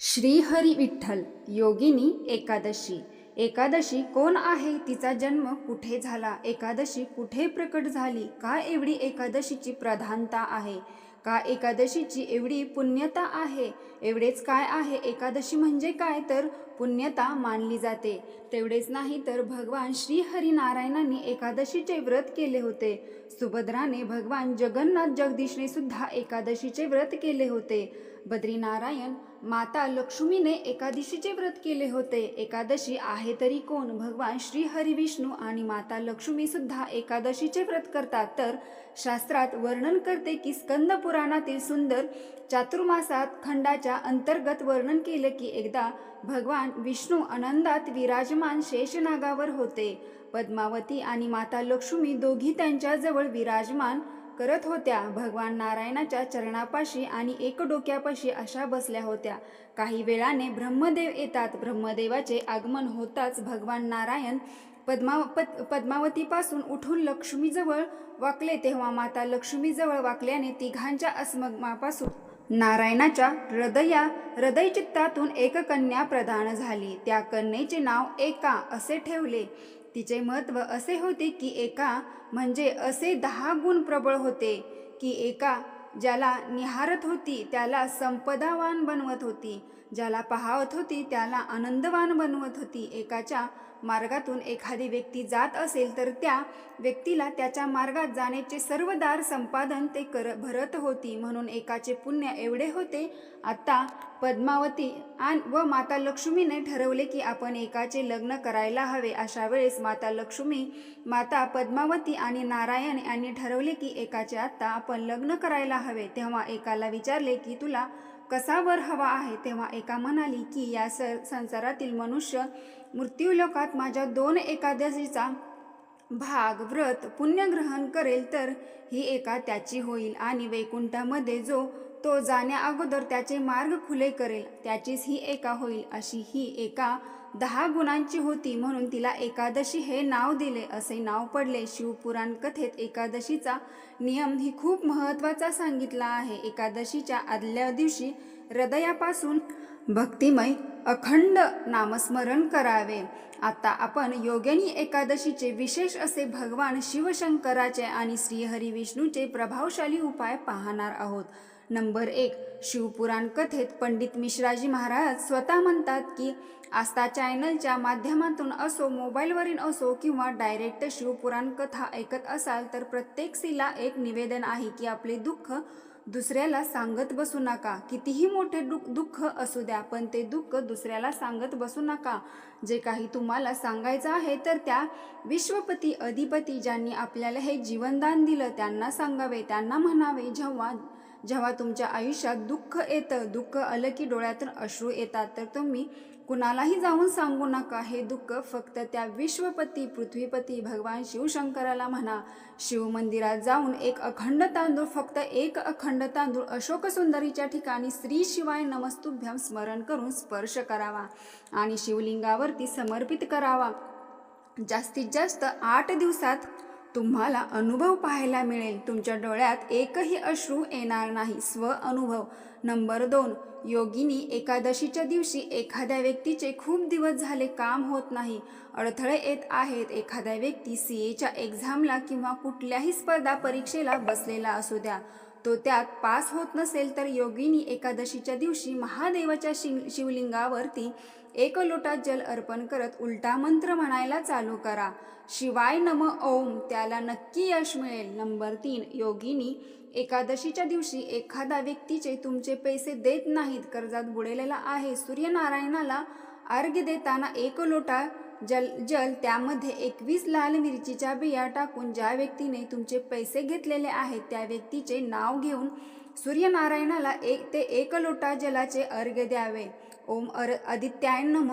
श्रीहरी विठ्ठल योगिनी एकादशी. एकादशी कोण आहे? तिचा जन्म कुठे झाला? एकादशी कुठे प्रकट झाली? का एवढी एकादशीची प्रधानता आहे? का एकादशीची एवढी पुण्यता आहे? एवढेच काय आहे? एकादशी म्हणजे काय? तर पुण्यता मानली जाते. तेवढेच नाही तर भगवान श्रीहरिनारायणांनी एकादशीचे व्रत केले होते. सुभद्राने भगवान जगन्नाथ जगदीशने सुद्धा एकादशीचे व्रत केले होते. बद्रीनारायण माता लक्ष्मीने एकादशीचे व्रत केले होते. एकादशी आहे तरी कोण? भगवान श्री हरिविष्णू आणि माता लक्ष्मी सुद्धा एकादशीचे व्रत करतात. तर शास्त्रात वर्णन करते की स्कंद पुराणातील सुंदर चातुर्मासात खंडाच्या अंतर्गत वर्णन केले की एकदा भगवान विष्णू आनंदात विराजमान शेषनागावर होते. पद्मावती आणि माता लक्ष्मी दोघी त्यांच्याजवळ विराजमान करत होत्या. भगवान नारायणाच्या चरणापाशी आणि एक डोक्यापाशी अशा बसल्या होत्या. काही वेळाने ब्रह्मदेव येतात. ब्रह्मदेवाचे आगमन होताच भगवान नारायण पद्मा पद पद्मावतीपासून उठून लक्ष्मीजवळ वाकले. तेव्हा माता लक्ष्मीजवळ वाकल्याने तिघांच्या अस्मगमापासून नारायणाच्या हृदया हृदयचित्तातून एक कन्या प्रदान झाली. त्या कन्येचे नाव एका असे ठेवले. तिचे महत्त्व असे होते की एका म्हणजे असे दहा गुण प्रबळ होते की एका ज्याला निहारत होती त्याला संपदावान बनवत होती. ज्याला पाहावत होती त्याला आनंदवान बनवत होती. एकाच्या मार्गातून एखादी व्यक्ती जात असेल तर त्या व्यक्तीला त्याच्या मार्गात जाण्याचे सर्व दार संपादन ते कर भरत होती. म्हणून एकाचे पुण्य एवढे होते आता पद्मावती आणि व माता लक्ष्मीने ठरवले की आपण एकाचे लग्न करायला हवे. अशा वेळेस माता लक्ष्मी माता पद्मावती आणि नारायण यांनी ठरवले की एकाचे आत्ता आपण लग्न करायला हवे. तेव्हा एकाला विचारले की तुला कसा वर हवा आहे तेव्हा एका म्हणाली की या स संसारातील मनुष्य मृत्यूलोकात माझ्या दोन एकादशीचा भाग व्रत पुण्यग्रहण करेल तर ही एका त्याची होईल आणि वैकुंठामध्ये जो तो जाण्या अगोदर त्याचे मार्ग खुले करेल त्याचीच ही एका होईल अशी ही एका दहा गुणांची होती म्हणून तिला एकादशी हे नाव दिले असे नाव पडले. शिवपुराण कथेत एकादशीचा नियम ही खूप महत्त्वाचा सांगितला आहे. एकादशीच्या आदल्या दिवशी हृदयापासून भक्तिमय अखंड नामस्मरण करावे. आता आपण योगिनी एकादशीचे विशेष असे भगवान शिवशंकराचे आणि श्रीहरी विष्णूचे प्रभावशाली उपाय पाहणार आहोत. नंबर एक. शिवपुराण कथेत पंडित मिश्राजी महाराज स्वतः म्हणतात की आस्था चॅनलच्या माध्यमातून असो मोबाईलवरील असो किंवा डायरेक्ट शिवपुराण कथा ऐकत असाल तर प्रत्येक स्त्रीला एक निवेदन आहे की आपले दुःख दुसऱ्याला सांगत बसू नका. कितीही मोठे दुःख दुःख असू द्या पण ते दुःख दुसऱ्याला सांगत बसू नका. जे काही तुम्हाला सांगायचं आहे तर त्या विश्वपती अधिपती ज्यांनी आपल्याला हे जीवनदान दिलं त्यांना सांगावे त्यांना म्हणावे जेव्हा जेव्हा तुमच्या आयुष्यात दुःख येतं दुःख आलं की डोळ्यातून अश्रू येतात तर तुम्ही कुणालाही जाऊन सांगू नका. हे दुःख फक्त त्या विश्वपती पृथ्वीपती भगवान शिवशंकराला म्हणा. शिवमंदिरात जाऊन एक अखंड तांदूळ फक्त एक अखंड तांदूळ अशोक सुंदरीच्या ठिकाणी श्री शिवाय नमस्तुभ्यम स्मरण करून स्पर्श करावा आणि शिवलिंगावरती समर्पित करावा. जास्तीत जास्त आठ दिवसात तुम्हाला अनुभव पाहायला मिळेल. तुमच्या डोळ्यात एकही अश्रू येणार नाही. स्व अनुभव. नंबर दोन. योगिनी एकादशीच्या दिवशी एखाद्या व्यक्तीचे खूप दिवस झाले काम होत नाही. अडथळे येत आहेत. एखाद्या व्यक्ती सी एच्या एक्झामला किंवा कुठल्याही स्पर्धा परीक्षेला बसलेला असू द्या. तो त्यात पास होत नसेल तर योगिनी एकादशीच्या दिवशी महादेवाच्या शिव शिवलिंगावरती एक लोटा जल अर्पण करत उलटा मंत्र म्हणायला चालू करा. शिवाय नम ओम त्याला नक्की यश मिळेल. नंबर तीन योगिनी एकादशीच्या दिवशी एखादा व्यक्तीचे तुमचे पैसे देत नाहीत. कर्जात बुडेलेला आहे. सूर्यनारायणाला अर्घ्य देताना एक लोटा जल जल त्यामध्ये एकवीस लाल मिरचीच्या बिया टाकून ज्या व्यक्तीने तुमचे पैसे घेतलेले आहेत त्या व्यक्तीचे नाव घेऊन सूर्यनारायणाला एक ते एक लोटा जलाचे अर्घ्य द्यावे. ओम अर आदित्याय नम.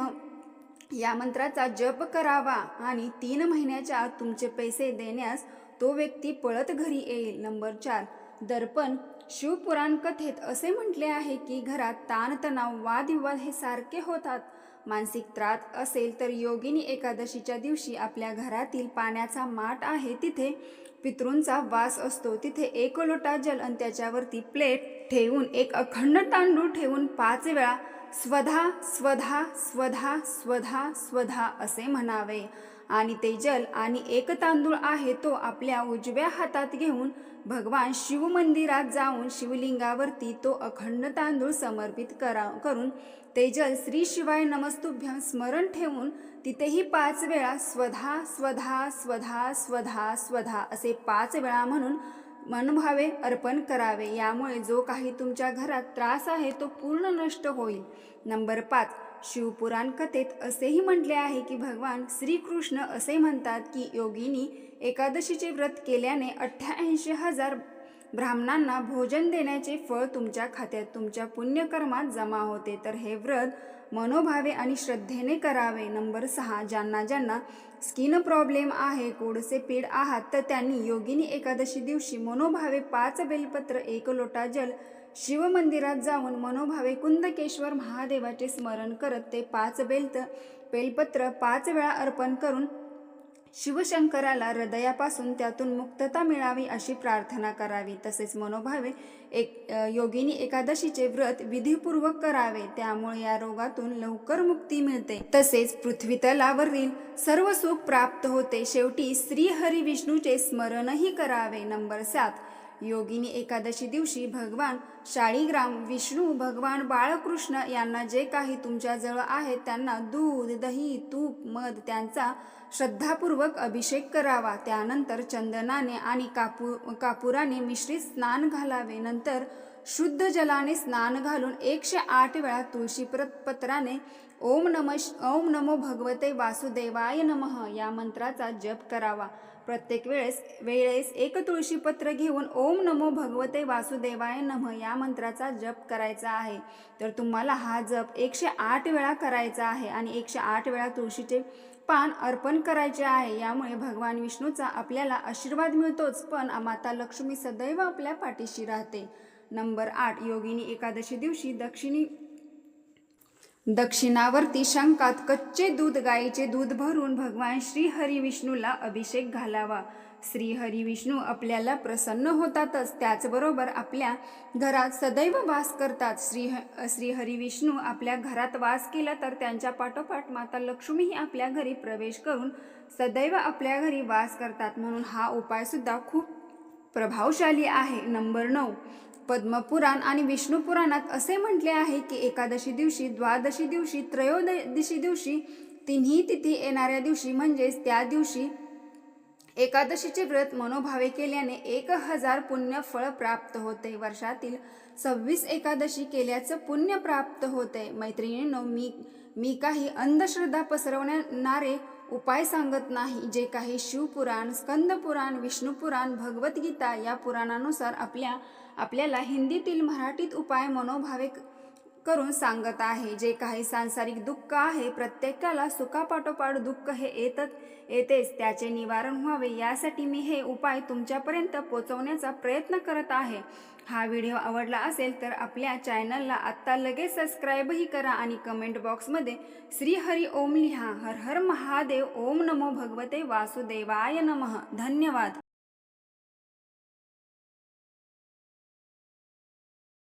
या मंत्राचा जप करावा आणि तीन महिन्याच्या आत तुमचे पैसे देण्यास तो व्यक्ती पळत घरी येईल. नंबर चार. दर्पण. शिवपुराण कथेत असे म्हटले आहे की घरात ताणतणाव वादविवाद हे सारखे होतात. मानसिक त्रास असेल तर योगिनी एकादशीच्या दिवशी आपल्या घरातील पाण्याचा माठ आहे. तिथे पितृंचा वास असतो. तिथे एक लोटा जल आणि त्याच्यावरती प्लेट ठेवून एक अखंड तांदूळ ठेवून पाच वेळा स्वधा स्वधा स्वधा स्वधा स्वधा असे म्हणावे. आणि ते जल आणि एक तांदूळ आहे तो आपल्या उजव्या हातात घेऊन भगवान शिव मंदिरात जाऊन शिवलिंगावरती तो अखंड तांदूळ समर्पित करा करून ते जल श्री शिवाय नमस्तुभ्यम स्मरण ठेवून तिथेही पाच वेळा स्वधा स्वधा स्वधा स्वधा स्वधा असे पाच वेळा म्हणून मनभावे अर्पण करावे. यामुळे जो काही तुमच्या घरात त्रास आहे तो पूर्ण नष्ट होईल. नंबर पाच शिवपुराण कथेत असेही म्हटले आहे की भगवान श्रीकृष्ण असे म्हणतात की योगिनी एकादशीचे व्रत केल्याने अठ्ठ्याऐंशी हजार ब्राह्मणांना भोजन देण्याचे फळ तुमच्या खात्यात तुमच्या पुण्यकर्मात जमा होते. तर हे व्रत मनोभावे आणि श्रद्धेने करावे. नंबर सहा ज्यांना ज्यांना स्किन प्रॉब्लेम आहे कोडसे पीड आहात तर त्यांनी योगिनी एकादशी दिवशी मनोभावे पाच बेलपत्र एक लोटा जल शिवमंदिरात जाऊन मनोभावे कुंदकेश्वर महादेवाचे स्मरण करत ते पाच बेलत बेलपत्र पाच वेळा अर्पण करून शिवशंकराला हृदयापासून त्यातून मुक्तता मिळावी अशी प्रार्थना करावी. तसेच मनोभावे एक योगिनी एकादशीचे व्रत विधीपूर्वक करावे. त्यामुळे या रोगातून लवकर मुक्ती मिळते. तसेच पृथ्वीतलावरील सर्व सुख प्राप्त होते. शेवटी श्री हरी विष्णूचे स्मरणही करावे. नंबर सात योगिनी एकादशी दिवशी भगवान शाळीग्राम विष्णू भगवान बाळकृष्ण यांना जे काही तुमच्याजवळ आहे त्यांना दूध दही तूप मध त्यांचा श्रद्धापूर्वक अभिषेक करावा. त्यानंतर चंदनाने आणि कापू कापुराने मिश्रित स्नान घालावे. नंतर शुद्ध जलाने स्नान घालून एकशे आठ वेळा तुळशी पत्राने ओम नम ओम नमो भगवते वासुदेवाय नमः या मंत्राचा जप करावा. प्रत्येक वेळेस वेळेस एक तुळशी पत्र घेऊन ओम नमो भगवते वासुदेवाय नमः या मंत्राचा जप करायचा आहे. तर तुम्हाला हा जप एकशे आठ वेळा करायचा आहे आणि एकशे आठ वेळा तुळशीचे पान अर्पण करायचे आहे. यामुळे भगवान विष्णूचा आपल्याला आशीर्वाद मिळतोच पण माता लक्ष्मी सदैव आपल्या पाठीशी राहते. नंबर आठ योगिनी एकादशी दिवशी दक्षिणी दक्षिणावर्ती शंकात कच्चे दूध गाईचे दूध भरून भगवान श्री हरी विष्णूला अभिषेक घालावा. श्री हरी विष्णू आपल्याला प्रसन्न होतातच. त्याचबरोबर आपल्या घरात सदैव वास करतात. श्री श्री हरी विष्णू आपल्या घरात वास केला तर त्यांच्या पाठोपाठ माता लक्ष्मीही आपल्या घरी प्रवेश करून सदैव आपल्या घरी वास करतात. म्हणून हा उपाय सुद्धा खूप प्रभावशाली आहे. नंबर नऊ. पद्मपुराण आणि विष्णू पुराणात असे म्हटले आहे की एकादशी दिवशी द्वादशी दिवशी त्रयोदशी दिवशी तिन्ही तिथी येणाऱ्या दिवशी म्हणजेच त्या दिवशी एकादशीचे व्रत मनोभावे केल्याने एक हजार पुण्य फळ प्राप्त होते. वर्षातील सव्वीस एकादशी केल्याचं पुण्य प्राप्त होते. मैत्रिणींनो मी मी काही अंधश्रद्धा पसरवणारे उपाय सांगत नाही. जे काही शिवपुराण स्कंदपुराण विष्णुपुराण भगवद्गीता या पुराणानुसार आपल्या आपल्याला हिंदीतील मराठीत उपाय मनोभावे करून सांगत आहे. जे काही सांसारिक दुःख आहे प्रत्येकाला सुखापाठोपाठ दुःख हे येतच येतेच. त्याचे निवारण व्हावे यासाठी मी हे उपाय तुमच्यापर्यंत पोचवण्याचा प्रयत्न करत आहे. हा व्हिडिओ आवडला असेल तर आपल्या चॅनलला आत्ता लगेच सबस्क्राईबही करा आणि कमेंट बॉक्समध्ये श्री हरी ओम लिहा. हर हर महादेव. ओम नमो भगवते वासुदेवाय नमः. धन्यवाद.